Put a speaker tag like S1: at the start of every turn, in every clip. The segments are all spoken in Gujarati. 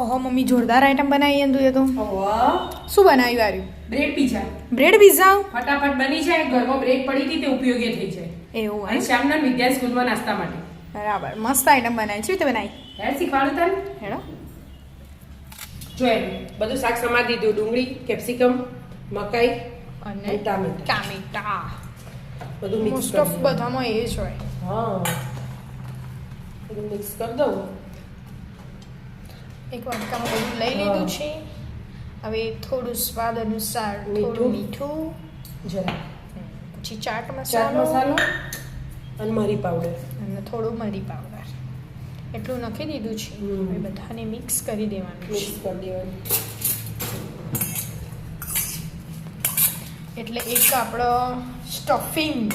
S1: ઓહો મમ્મી જોરદાર આઈટમ બનાવી એમ તું એ તો. શું બનાવ્યું આર્યું
S2: બ્રેડ પીઝા
S1: બ્રેડ પીઝા
S2: ફટાફટ બની જાય ઘરમાં બ્રેડ પડી હતી તે ઉપયોગી થઈ જાય.
S1: એવું
S2: અને શ્યામના વિદ્યા સ્કૂલમાં નાસ્તા માટે.
S1: બરાબર. મસ્ત આઈટમ બનાવી. છે તે બનાવી?
S2: હે શીખવાડું તને?
S1: હેડો.
S2: જો એમ બધું શાક સમા દીધું. ડુંગળી કેપ્સિકમ મકાઈ
S1: અને
S2: ટામેટા. બધું મિક્સ
S1: મોસ્ટ ઓફ બધામાં એ જ હોય.
S2: હા. બધું મિક્સ કરી દઉં.
S1: એક વાટકામાં બધું લઈ લીધું છે. હવે થોડું સ્વાદ અનુસાર થોડું મીઠું?
S2: જરા
S1: પછી ચાટ મસાલો.
S2: મસાલો અને મરી પાવડર.
S1: અને થોડું મરી પાવડર. એટલું નાખી દીધું છે. હવે બધાને મિક્સ કરી દેવાનું
S2: મિક્સ કરી દેવાનું.
S1: એટલે એક આપણો સ્ટફિંગ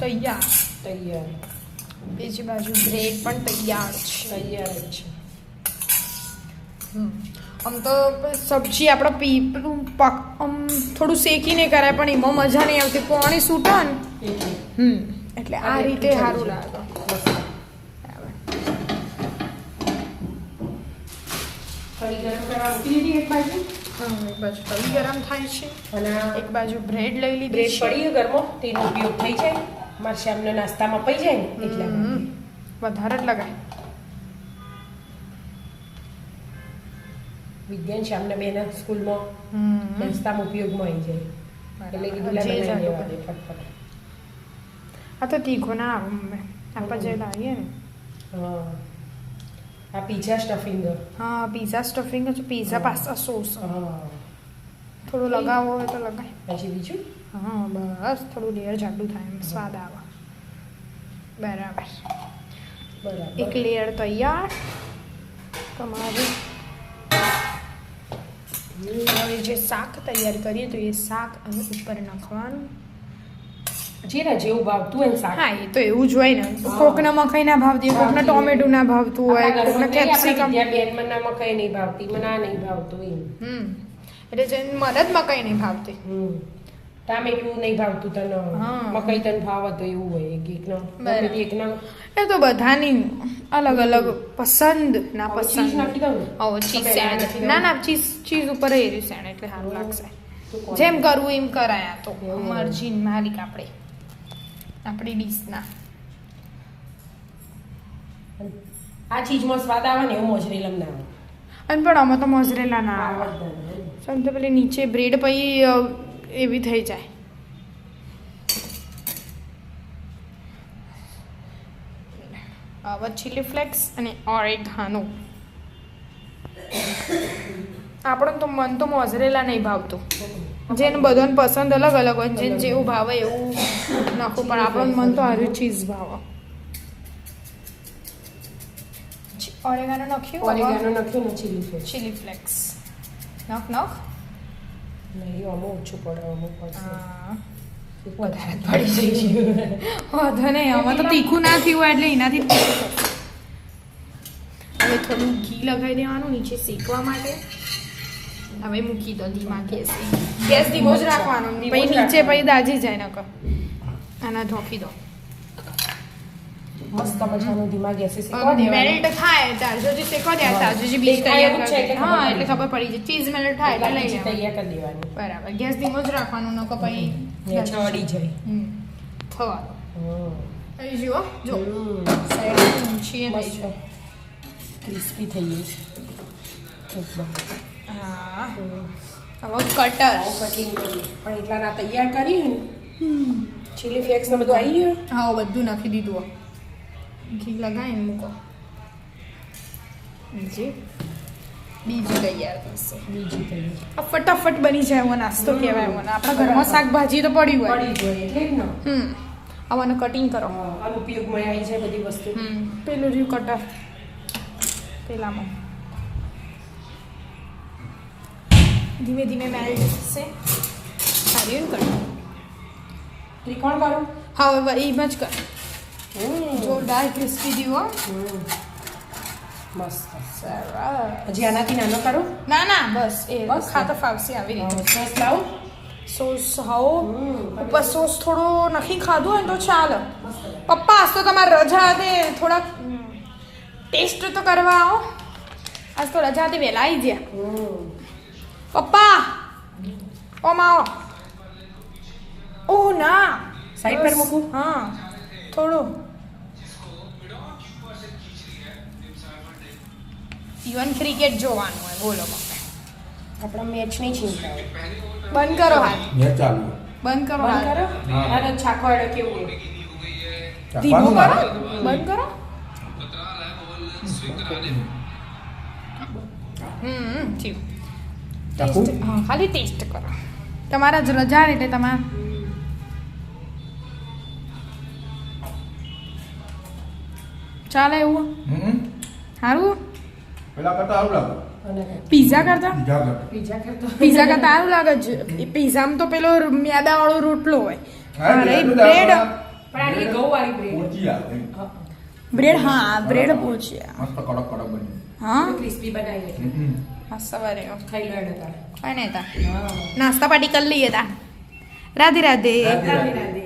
S1: તૈયાર.
S2: તૈયાર.
S1: બીજી બાજુ બ્રેડ પણ તૈયાર છે.
S2: તૈયાર છે.
S1: આમ તો સબ્જી આપણે પી પેલું પક આમ થોડું શેકીને કરાય પણ એમાં મજા નહીં આવતી. પાણી સૂટો ને? હમ એટલે આ રીતે સારું લાગે. બરાબર.
S2: ગરમ
S1: ગરમ થાય છે. એક બાજુ બ્રેડ લઈ લીધી
S2: બ્રેડ
S1: છે.
S2: પડી ઘરમાં તેનો ઉપયોગ થઈ જાય. મારા શ્યામને નાસ્તામાં પઈ જાય ને એટલા
S1: વધારે જ લગાય.
S2: વિજ્ઞાન શ્યામને બેના સ્કૂલમાં. નાસ્તામાં ઉપયોગમાં આવી જાય. એટલે કીધું લાગે ફટફટ.
S1: આ તો તીખો ના આવે મમ્મી આપણે જે લાવીએ ને.
S2: હા. આ પીઝા સ્ટફિંગ
S1: હા પીઝા સ્ટફિંગ છે પીઝા પાસ્તા સોસ થોડું લગાવો હોય તો લગાય.
S2: પછી બીજું?
S1: હા બસ. થોડું લેયર જાડું થાય એમ સ્વાદ આવે. બરાબર.
S2: બરાબર.
S1: એક લેયર તૈયાર. તમારું હવે જે શાક તૈયાર કરીએ તો એ શાક અને ઉપર નાખવાનું.
S2: જીરા જેવું ભાવતું હોય શાક.
S1: હા એ તો એવું જ હોય ને. કોકના મકાઈ ના ભાવતી હોય. કોકને ટોમેટો ના ભાવતું હોય કોકને કેપ્સિકમ.
S2: બેનમાં ના મકાઈ નહીં ભાવતી મને આ નહીં ભાવતું એમ.
S1: હમ એટલે જેને મને જ મકાઈ નહીં ભાવતી.
S2: હમ. ટામેટું નહીં ભાવતું તને. મકાઈ તને ભાવે તો એવું હોય એક એકનો એકનો
S1: એ તો બધાની અલગ અલગ પસંદ ના પસંદ? ઓ ચીઝ સેન્ડ ના ના ચીઝ ચીઝ ઉપર એ સેન્ડ એટલે સારું લાગશે. જેમ કરવું એમ કરાય તો. મરજી માલિક આપણે. આપણી ડીશના.
S2: આ ચીજમાં સ્વાદ આવે ને એવું મોજરેલમ ના આવે.
S1: અને પણ આમાં તો મોજરેલા ના આવે. સમજો તો પેલી નીચે બ્રેડ પછી એવી થઈ જાય. હવે ચીલી ફ્લેક્સ અને ઓરેગાનો આપણને તો મન તો મોઝરેલા નહીં ભાવતું. જેને બધાને પસંદ અલગ અલગ હોય જેને જેવું ભાવે એવું નાખવું પણ આપણને મન તો હારું ચીઝ ભાવે. ઓરેગાનો નાખ્યું?
S2: ઓરેગાનો નાખ્યું ને ચીલી ફ્લેક્સ
S1: ચીલી ફ્લેક્સ નખ નાખ?
S2: નહીં આમાં ઓછું પડે અમુક પડશે
S1: હા.
S2: વધારે પડી જઈશું
S1: વાંધો નહીં આમાં તો તીખું ના થયું એટલે એનાથી હવે થોડું ઘી લગાવી દેવાનું નીચે શેકવા માટે. હવે મૂકી દો ધીમા ગેસ ગેસ ધીમો જ રાખવાનો પછી નીચે પછી દાજી જાય નકર. આના ઢોકી દો.
S2: મસ્ત મજાનું ધીમા ગેસે શેકવા દેવાનું.
S1: મેલ્ટ થાય ત્યાર સુધી શેકવા દે
S2: હા.
S1: તાર જો જે બીજ તૈયાર
S2: છે
S1: હા એટલે ખબર પડી જાય. ચીઝ મેલ્ટ થાય એટલે લઈ
S2: તૈયાર કરી દેવાની.
S1: બરાબર. ગેસ ધીમો જ રાખવાનો નકો પછી
S2: ચડી જાય.
S1: હમ. થવા દો.
S2: હમ.
S1: અહીં જુઓ જો. સાઈડ ઊંચી થઈ
S2: મસ્ત.
S1: જાય
S2: ક્રિસ્પી થઈ ગઈ એકદમ.
S1: હા. હવે કટર
S2: કટિંગ કરી પણ એટલા ના તૈયાર કરી ચીલી ફ્લેક્સ ને બધું આવી ગયું?
S1: હા બધું નાખી દીધું. ઘી લગાવીને મૂકો. જી. બીજું તૈયાર થશે.
S2: બીજી તૈયાર.
S1: આ ફટાફટ બની જાય એવો નાસ્તો કહેવાય મને. આપણા ઘરમાં શાકભાજી તો પડી હોય.
S2: પડી જોઈએ ને?
S1: હમ. આવાનું કટિંગ કરો.
S2: આ ઉપયોગમાં આવી જાય બધી વસ્તુ.
S1: હમ. પેલું રહ્યું કટર પેલામાં. ધીમે ધીમે મેલ્ટ થશે. સારી કટર
S2: ત્રિકોણ કરો.
S1: હા હવે એમ જ કર. જોરદાર ક્રિસ્પી દીવો.
S2: મસ્ત.
S1: સરસ.
S2: હજી આનાથી નાનો કરું?
S1: ના ના બસ એ
S2: બસ?
S1: ખાતા ફાવશે આવી રીતે.
S2: સોસ લાવું.
S1: સોસ હાઓ. ઉપર સોસ થોડો નથી ખાધું હોય તો ચાલે. પપ્પા આજ તો તમારે રજા હતી. થોડાક ટેસ્ટ તો કરવા આવો આજ તો રજાથી વહેલા આવી ગયા. પપ્પા ઓ માઓ ઓ ના.
S2: સાઈડ પર મૂકું?
S1: હા થોડું. ઇવન ક્રિકેટ જોવાનું હોય બોલો મમ્મી.
S2: આપણા મેચની ચિંતા
S1: બંધ કરો હાલ.
S3: મેચ ચાલુ.
S1: બંધ કરો
S2: બંધ
S1: હાલ.
S2: કરો?
S3: હા.
S2: આ તો કેવું.
S1: ધીમું કરો? બંધ કરો? હમ થયું. ટેસ્ટ હા ખાલી ટેસ્ટ કરો. તમારા જ રજા એટલે તમારે ચાલે એવું?
S3: હમ.
S1: સારું
S3: પેલા કરતા સારું લાગે.
S1: પીઝા કરતા.
S2: પીઝા કરતા.
S1: સારું લાગે છે પીઝામાં તો પેલો મેદા વાળો રોટલો હોય. અરે બ્રેડ.
S2: પણ આની ઘઉંવાળી બ્રેડ.
S3: પોચી આવે.
S2: હા.
S1: બ્રેડ હા બ્રેડ પૂછ્યા
S3: મસ્ત કડક કડક બની.
S1: હા?
S2: ક્રિસ્પી બનાવી એટલે.
S1: હા સવારે.
S2: ખાઈ લો
S1: નાસ્તા પાર્ટી કરી લઈએ તા
S3: રાધે.
S2: રાધે રાધે.